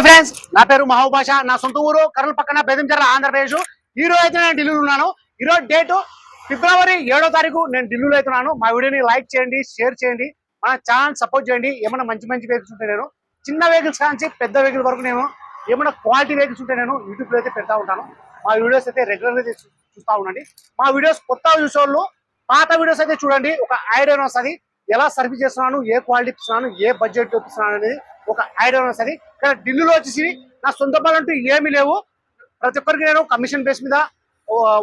Hi friends నా పేరు మహాభాష నా సొంత ఊరు కర్నూలు పక్కన బెదంచెర్ల ఆంధ్రప్రదేశ్. ఈ రోజు అయితే నేను ఢిల్లీలో ఉన్నాను. ఈరోజు డేటు ఫిబ్రవరి ఏడో తారీఖు నేను ఢిల్లీలో అవుతున్నాను మా వీడియోని లైక్ చేయండి షేర్ చేయండి మన ఛానల్ సపోర్ట్ చేయండి. ఏమైనా మంచి మంచి వెహికల్స్ ఉంటే నేను చిన్న వెహికల్స్ కాంచి పెద్ద వెహికల్ వరకు నేను ఏమైనా క్వాలిటీ వెహికల్స్ ఉంటే నేను యూట్యూబ్లో అయితే పెడతా ఉంటాను. మా వీడియోస్ అయితే రెగ్యులర్గా అయితే చూస్తా ఉండండి. మా వీడియోస్ కొత్త చూసేవాళ్ళు పాత వీడియోస్ అయితే చూడండి. ఒక ఐడియా వస్తుంది. ఎలా సర్వీస్ చేస్తున్నాను ఏ క్వాలిటీ ఇస్తున్నాను ఏ బడ్జెట్ ఇస్తున్నాను అనేది ఒక ఐడియా వస్తుంది ఇక్కడ ఢిల్లీలో వచ్చేసి నా సొంత పనులంటూ ఏమీ లేవు. ప్రతి ఒక్కరికి నేను కమిషన్ బేస్ మీద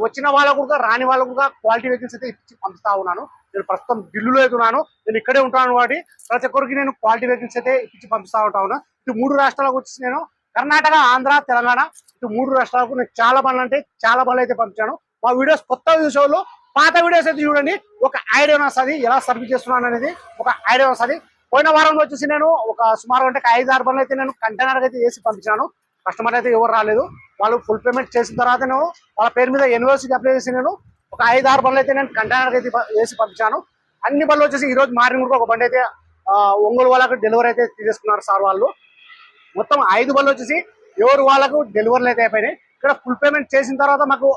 వచ్చిన వాళ్ళకు కూడా రాని వాళ్ళకు కూడా క్వాలిటీ వెహికల్స్ అయితే ఇచ్చి పంపిస్తా ఉన్నాను. నేను ప్రస్తుతం ఢిల్లీలో అవుతున్నాను ఉన్నాను. నేను ఇక్కడే ఉంటాను కాబట్టి ప్రతి ఒక్కరికి నేను క్వాలిటీ వెహికల్స్ అయితే ఇచ్చి పంపిస్తా ఉంటా ఉన్నాను ఇటు మూడు రాష్ట్రాలకు వచ్చేసి నేను కర్ణాటక ఆంధ్ర తెలంగాణ ఇటు మూడు రాష్ట్రాలకు నేను చాలా బండ్లు అంటే చాలా పనులు అయితే పంపించాను. మా వీడియోస్ కొత్త చూసేవాళ్ళు పాత వీడియోస్ అయితే చూడండి. ఒక ఐడియా వస్తుంది ఎలా సర్వీస్ చేస్తున్నాను అనేది ఒక ఐడియా వస్తుంది పోయిన వారంలో వచ్చేసి నేను ఒక సుమారు అంటే ఐదు ఆరు బండ్లు అయితే నేను కంటైనర్ అయితే చేసి పంపించాను కస్టమర్ అయితే ఎవరు రాలేదు. వాళ్ళు ఫుల్ పేమెంట్ చేసిన తర్వాత నేను వాళ్ళ పేరు మీద యూనివర్సిటీ అప్లై చేసి నేను ఒక ఐదు ఆరు బండ్లు అయితే నేను కంటైనర్ అయితే వేసి పంపించాను. అన్ని బండ్లు వచ్చేసి ఈ రోజు మార్నింగ్ కూడా ఒక బండి అయితే ఒంగోలు వాళ్ళకు డెలివరీ అయితే తీసేసుకున్నారు సార్ వాళ్ళు. మొత్తం ఐదు బండ్లు వచ్చేసి ఎవరు వాళ్ళకు డెలివరీలు అయితే అయిపోయినాయి. ఇక్కడ ఫుల్ పేమెంట్ చేసిన తర్వాత మాకు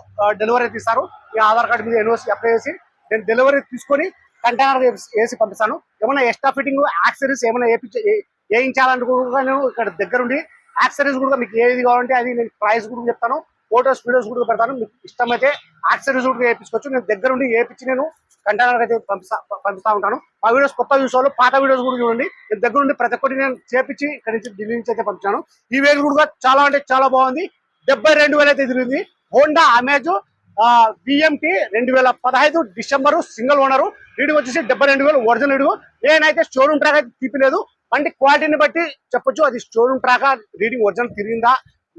డెలివరీ అయితే ఇస్తారు. ఈ ఆధార్ కార్డు మీద యూనివర్సిటీ అప్లై చేసి నేను డెలివరీ తీసుకొని కంటైనర్ వేసి పంపిస్తాను. ఏమైనా ఎక్స్ట్రా ఫిట్టింగ్ యాక్సరీస్ ఏమైనా వేయించ ఏ- వేయించాలంటే నేను ఇక్కడ దగ్గరుండి. యాక్సరీస్ కూడా మీకు ఏది కావాలంటే అది నేను ప్రైస్ కూడా చెప్తాను. ఫోటోస్ వీడియోస్ కూడా పెడతాను. మీకు ఇష్టమైతే యాక్సరీస్ కూడా వేయించుకోవచ్చు. నేను దగ్గరుండి వేయించి నేను కంటైనర్ అయితే పంపిస్తా పంపిస్తా ఉంటాను. మా వీడియోస్ కొత్త చూసేవాళ్ళు పాత వీడియోస్ కూడా చూడండి. నేను దగ్గరుండి ప్రతి ఒక్కటి నేను చేపించి ఇక్కడ నుంచి ఢిల్లీ నుంచి అయితే పంపించాను. ఈ వెహికల్ కూడా చాలా అంటే చాలా బాగుంది. డెబ్బై రెండు వేలు అయితే తిరిగింది. హోండా అమేజ్ బిఎంటి రెండు వేల పదహైదు డిసెంబరు సింగిల్ ఓనరు. రీడింగ్ వచ్చేసి డెబ్బై రెండు వేలు ఒరిజినల్ రీడింగ్ నేనైతే షోరూమ్ ట్రాక్ అయితే తీపిలేదు. బండి క్వాలిటీని బట్టి చెప్పొచ్చు అది షోరూమ్ ట్రాక్ రీడింగ్ ఒరిజినల్ తిరిగిందా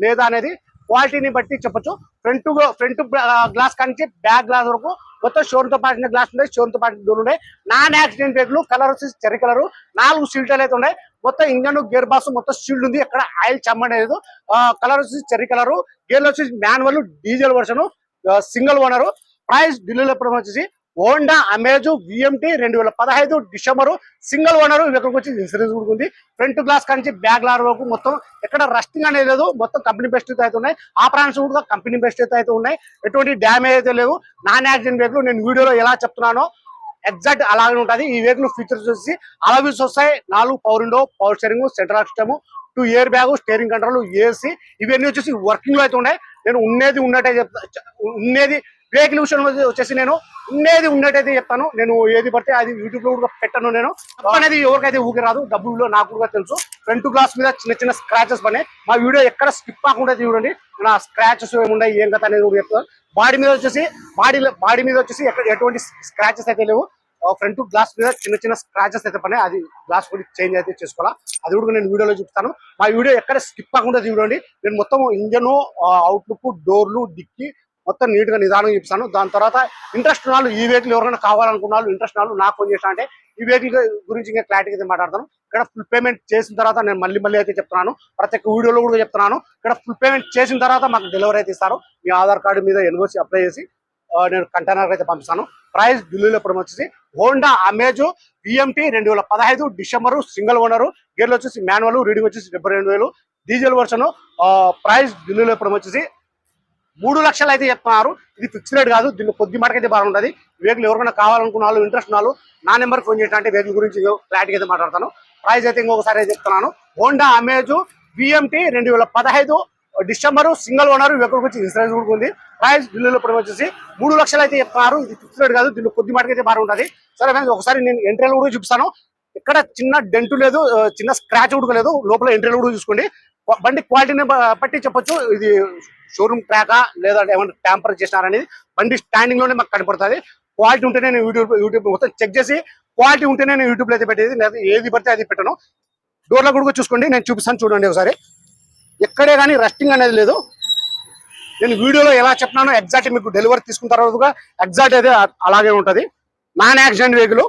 లేదా అనేది క్వాలిటీని బట్టి చెప్పొచ్చు. ఫ్రంట్ ఫ్రంట్ గ్లాస్ కానీ బ్యాక్ గ్లాస్ వరకు మొత్తం షోరూమ్తో పాటిన గ్లాస్ ఉన్నాయి షోరూమ్తో పాటిన డోర్ ఉన్నాయి నాన్ యాక్సిడెంట్ వెహికల్ కలర్ వచ్చేసి చెర్రీ కలర్ నాలుగు సీల్డ్ అయితే ఉన్నాయి. మొత్తం ఇంజన్ గేర్ బాక్స్ మొత్తం షీల్డ్ ఉంది. ఎక్కడ ఆయిల్ చెమ్మలేదు కలర్ వచ్చేసి చెర్రీ కలర్ గేర్ వచ్చేసి manual diesel version single owner. Price ఢిల్లీలో ఎప్పుడు వచ్చేసి హోండా అమేజ్ విఎంటి రెండు వేల పదహైదు డిసెంబర్ సింగిల్ ఓనర్. ఇక్కడికి వచ్చి ఇన్సూరెన్స్ కూడా ఉంది. ఫ్రంట్ గ్లాస్ కానీ బ్యాక్ గ్లాస్ వరకు మొత్తం ఎక్కడ రస్టింగ్ అనేది లేదు. మొత్తం కంపెనీ బెస్ట్ అయితే ఉన్నాయి. ఆ ప్రాన్స్ కూడా కంపెనీ బెస్ట్ అయితే ఉన్నాయి. ఎటువంటి డ్యామేజ్ అయితే లేవు. నాన్ యాక్సిడెంట్ వెహికల్ నేను వీడియోలో ఎలా చెప్తున్నానో ఎగ్జాక్ట్ అలాగే ఉంటుంది. ఈ వెహికల్ ఫీచర్స్ వచ్చి అలవిస్ వస్తాయి. నాలుగు power window power steering central system two air bag steering control AC ఇవన్నీ వచ్చేసి వర్కింగ్లో అయితే ఉన్నాయి. నేను ఉండేది ఉన్నట్టే చెప్తా. ఉండేది బ్రేక్ వెహికల్ విషయం వచ్చేసి నేను ఉండేది ఉన్నట్టయితే చెప్తాను. నేను ఏది పడితే అది యూట్యూబ్లో కూడా పెట్టను నేను. అనేది ఎవరికైతే ఊకి రాదు డబ్బుల్లో నాకు కూడా తెలుసు. ఫ్రంట్ గ్లాస్ మీద చిన్న చిన్న స్క్రాచెస్ పడినాయి. మా వీడియో ఎక్కడ స్కిప్ కాకుండా చూడండి. నా స్క్రాచెస్ ఏమున్నాయి ఏం కథ అనేది కూడా చెప్తాను. బాడీ మీద వచ్చేసి బాడీ బాడీ మీద వచ్చేసి ఎక్కడ ఎటువంటి స్క్రాచెస్ అయితే లేవు. ఫ్రంట్ గ్లాస్ మీద చిన్న చిన్న స్క్రాచెస్ అయితే పడినాయి. అది గ్లాస్ కూడా చేంజ్ అయితే చేసుకోవాలా. అది కూడా నేను వీడియోలో చూపిస్తాను. మా వీడియో ఎక్కడ స్కిప్ కాకుండా చూడండి. నేను మొత్తం ఇంజన్ అవుట్లుక్ డోర్లు డిక్కి మొత్తం నీట్గా నిదానంగా చూపిస్తాను. దాని తర్వాత ఇంట్రెస్ట్ వాళ్ళు ఈ వెహికల్ ఎవరైనా కావాలనుకున్న వాళ్ళు ఇంట్రెస్ట్ వాళ్ళు నాకు ఫోన్ చేసిన అంటే ఈ వెహికల్ గురించి ఇంకా క్లారిటీ అయితే మాట్లాడతాను. ఇక్కడ ఫుల్ పేమెంట్ చేసిన తర్వాత నేను మళ్ళీ మళ్ళీ అయితే చెప్తున్నాను. ప్రతి ఒక్క వీడియోలో కూడా చెప్తున్నాను. ఇక్కడ ఫుల్ పేమెంట్ చేసిన తర్వాత మాకు డెలివరీ అయితే ఇస్తారు. మీ ఆధార్ కార్డు మీద ఎన్ఓసి అప్లై చేసి నేను కంటైనర్ అయితే పంపిస్తాను. ప్రైస్ ఢిల్లీలో ఇప్పుడు వచ్చేసి హోండా అమేజ్ బిఎంటి రెండు వేల పదహైదు డిసెంబరు సింగిల్ ఓనర్. గేర్లు వచ్చేసి మాన్యువల్ రీడింగ్ వచ్చేసి డెబ్బై రెండు వేలు. డీజిల్ వర్షన్ ప్రైస్ ఢిల్లీలో ఇప్పుడు వచ్చేసి మూడు లక్షలు అయితే చెప్తున్నారు. ఇది ఫిక్స్ రేట్ కాదు దీన్ని కొద్ది మాటకైతే బాగుంటుంది వెహికల్ ఎవరికైనా కావాలనుకున్న వాళ్ళు ఇంట్రెస్ట్ వాళ్ళు నా నెంబర్ ఫోన్ చేసిన వెహికల్ గురించి క్లారిటీ అయితే మాట్లాడతాను. ప్రైస్ అయితే ఇంకొకసారి అయితే చెప్తున్నాను. హోండా అమేజ్ బిఎంటి రెండు వేల పదహైదు డిసెంబర్ సింగల్ ఓనర్ వెహికల్ వచ్చి ఇన్సూరెన్స్ కూడా ఉంది. ప్రైస్ ఢిల్లీలో ఇప్పుడు వచ్చేసి మూడు లక్షలు అయితే చెప్తున్నారు ఇది ఫిక్స్ రేట్ కాదు. దీన్ని కొద్ది మటుకైతే బాగుంటుంది సరే ఫ్రెండ్స్ ఒకసారి నేను ఎంట్రీలు కూడా చూపిస్తాను. ఇక్కడ చిన్న డెంటు లేదు చిన్న స్క్రాచ్ కూడా లేదు. లోపల ఎంట్రీలు కూడా చూసుకోండి. బండి క్వాలిటీని బట్టి చెప్పొచ్చు. ఇది షోరూమ్ ట్రాకా లేదా ఏమైనా ట్యాంపర్ చేసినారనేది బండి స్టాండింగ్లోనే మాకు కనపడుతుంది. క్వాలిటీ ఉంటేనే నేను యూట్యూబ్ యూట్యూబ్ మొత్తం చెక్ చేసి క్వాలిటీ ఉంటేనే నేను యూట్యూబ్లో అయితే పెట్టేది. లేదా ఏది పడితే అది పెట్టను. డోర్లో కూడా చూసుకోండి. నేను చూపిస్తాను. చూడండి ఒకసారి. ఎక్కడే కానీ రెస్టింగ్ అనేది లేదు. నేను వీడియోలో ఎలా చెప్పినానో ఎగ్జాక్ట్ మీకు డెలివరీ తీసుకున్న తర్వాత ఎగ్జాక్ట్ అయితే అలాగే ఉంటుంది. Non accident vehicle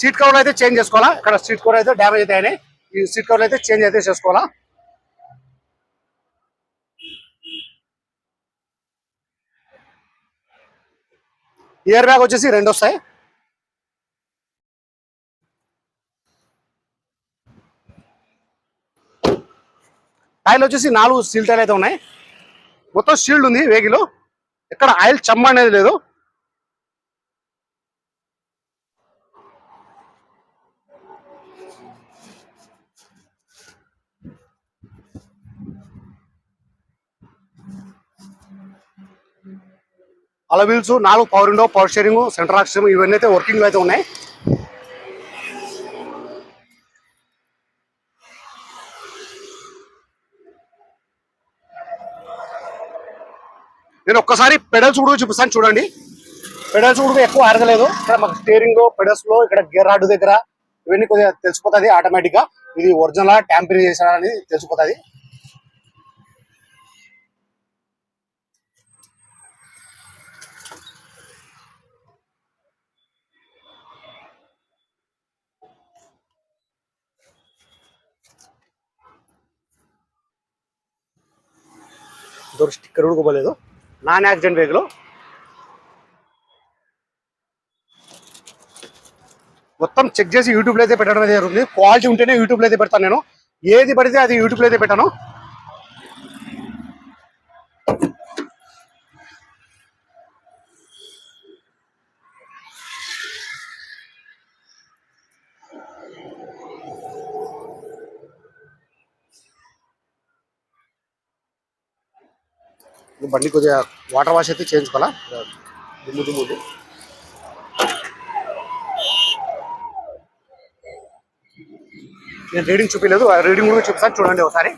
seat cover అయితే చేంజ్ చేసుకోవాలా? ఇక్కడ సీట్ కవర్ అయితే డ్యామేజ్ అయితే అయినాయి. ఈ సీట్ కవర్ అయితే చేంజ్ అయితే చేసుకోవాలా? ఇయర్ బ్యాగ్ వచ్చేసి రెండు వస్తాయి. టైర్లు వచ్చేసి నాలుగు స్టీల్ టైర్లు అయితే ఉన్నాయి. మొత్తం షీల్డ్ ఉంది వెహికల్ ఎక్కడ ఆయిల్ చెమ్మ అనేది లేదు. అలా వీల్స్ నాలుగు power window power steering centre oxygen ఇవన్నీ అయితే వర్కింగ్లో అయితే ఉన్నాయి. నేను ఒక్కసారి పెడల్స్ కూడా చూపిస్తాను చూడండి. పెడల్స్ కూడా ఎక్కువ అరగలేదు ఇక్కడ మాకు స్టీరింగ్ పెడల్స్లో ఇక్కడ గేర్ రాడ్ దగ్గర ఇవన్నీ కొద్దిగా తెలిసిపోతుంది ఆటోమేటిక్గా. ఇది ఒరిజినల్ ట్యాంపరింగ్ చేసిన అనేది తెలిసిపోతుంది. దూరం స్టిక్కర్ కూడా నాన్ యాక్సిడెంట్ వెహికల్. మొత్తం చెక్ చేసి యూట్యూబ్లో అయితే పెట్టడం జరుగుతుంది. క్వాలిటీ ఉంటేనే యూట్యూబ్లో అయితే పెడతాను నేను. ఏది పడితే అది యూట్యూబ్లో అయితే పెట్టాను. బండి కొద్దిగా వాటర్ వాష్ అయితే చేయించుకోవాలా? దుమ్ము నేను రీడింగ్ చూపించలేదు. రీడింగ్ కూడా చూపిస్తాను. చూడండి ఒకసారి.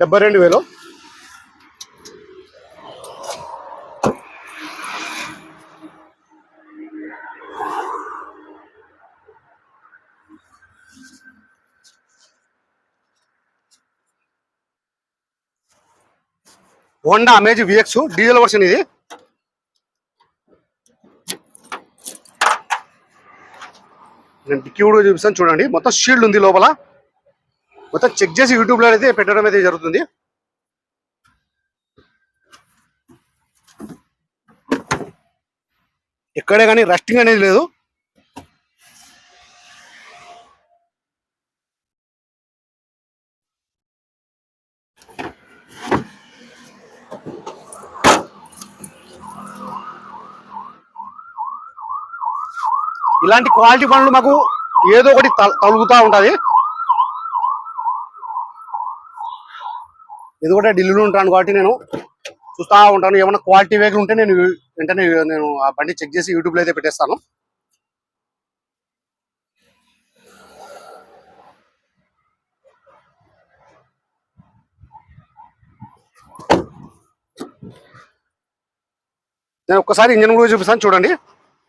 డెబ్బై రెండు వేలు. Honda Amaze VX diesel version ఇది. నేను డిక్కీ కూడా చూపిస్తాను చూడండి. మొత్తం షీల్డ్ ఉంది లోపల. మొత్తం చెక్ చేసి యూట్యూబ్లో అయితే పెట్టడం అయితే జరుగుతుంది. ఎక్కడే కానీ రస్టింగ్ అనేది లేదు. ఇలాంటి క్వాలిటీ పనులు మాకు ఏదో ఒకటి తలుగుతూ ఉంటుంది. ఇది కూడా ఢిల్లీలో ఉంటాను కాబట్టి నేను చూస్తా ఉంటాను. ఏమైనా క్వాలిటీ వెహికల్ ఉంటే నేను వెంటనే నేను ఆ బండి చెక్ చేసి యూట్యూబ్లో అయితే పెట్టేస్తాను. నేను ఒక్కసారి ఇంజన్ కూడా చూపిస్తాను. చూడండి.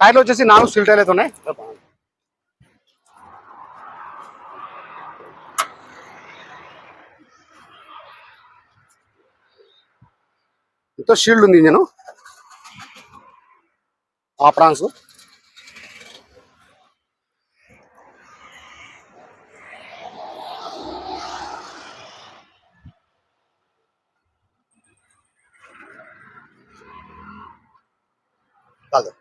టైర్లు వచ్చేసి నాలుగు స్టీల్ టైర్లు అయితే ఉన్నాయి. ఎంతో షీల్డ్ ఉంది ఇంజను. ఆప్రాన్స్ కాదు